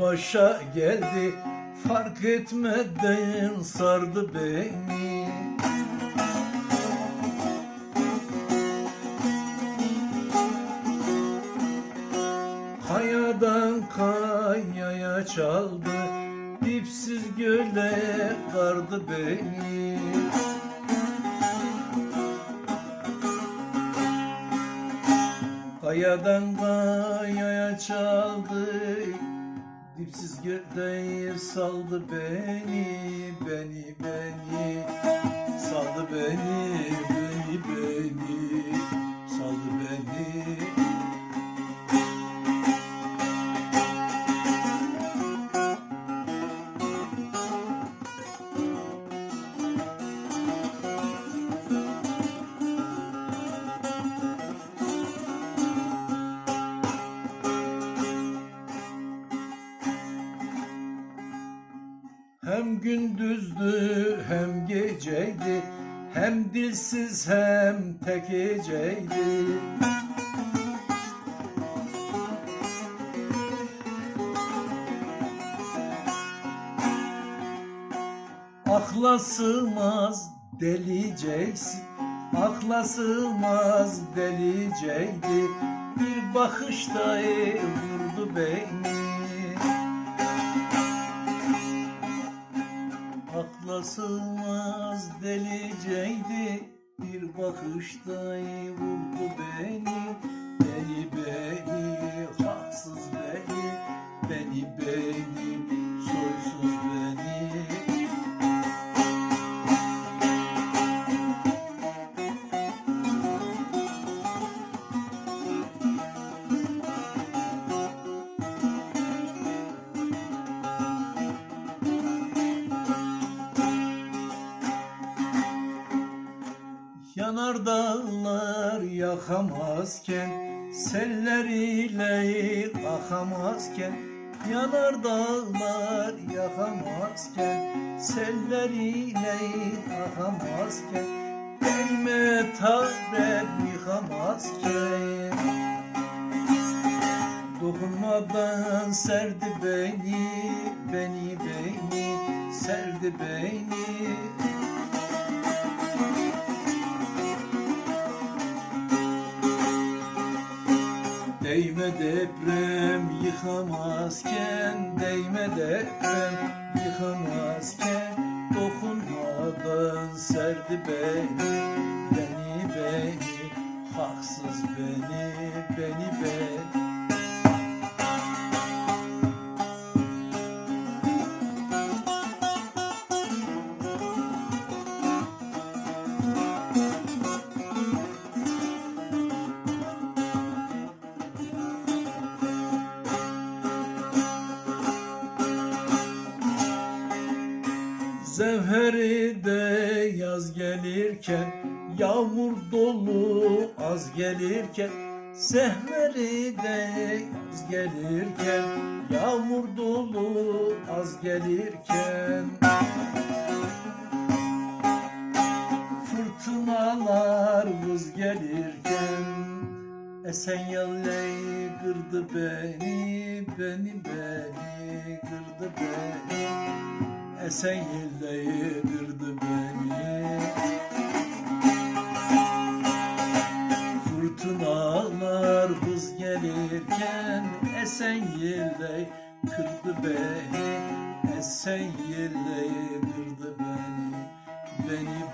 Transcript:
başa geldi Fark etmeden sardı beni. Kayadan kayaya çaldı. Dipsiz göle kardı beni Kayadan kayaya çaldı. Dipsiz göle saldı beni Beni beni. Saldı Beni Hem gündüzdü hem geceydi Hem dilsiz hem tek heceydi Akla sığmaz deliceysin Akla sığmaz deliceydi. Bir bakışta vurdu beni Akla sığmaz deliceydi Bir bakışta vurdu beni Beni beni haksız beni Beni beni soysuz Yanar dağlar yakamazken Seller ile akamazken Yanar dağlar yakamazken Seller ile akamazken Değme tabrek yıkamazken. Dokunmadan serdi beni Beni beni serdi beni Değme deprem yıkamazken Değme deprem yıkamazken Dokunmadan serdi beni Beni beni. Haksız beni Beni beni Zevheri de yaz gelirken Yağmur dolu az gelirken Sehveri de yaz gelirken Yağmur dolu az gelirken. Fırtınalar vız gelirken Esen yalleyi kırdı beni Beni beni kırdı beni Esen yelleyi kırdı beni. Fırtınalar hız gelirken Esen yelleyi kırdı beni. Esen kırdı beni Beni. Beni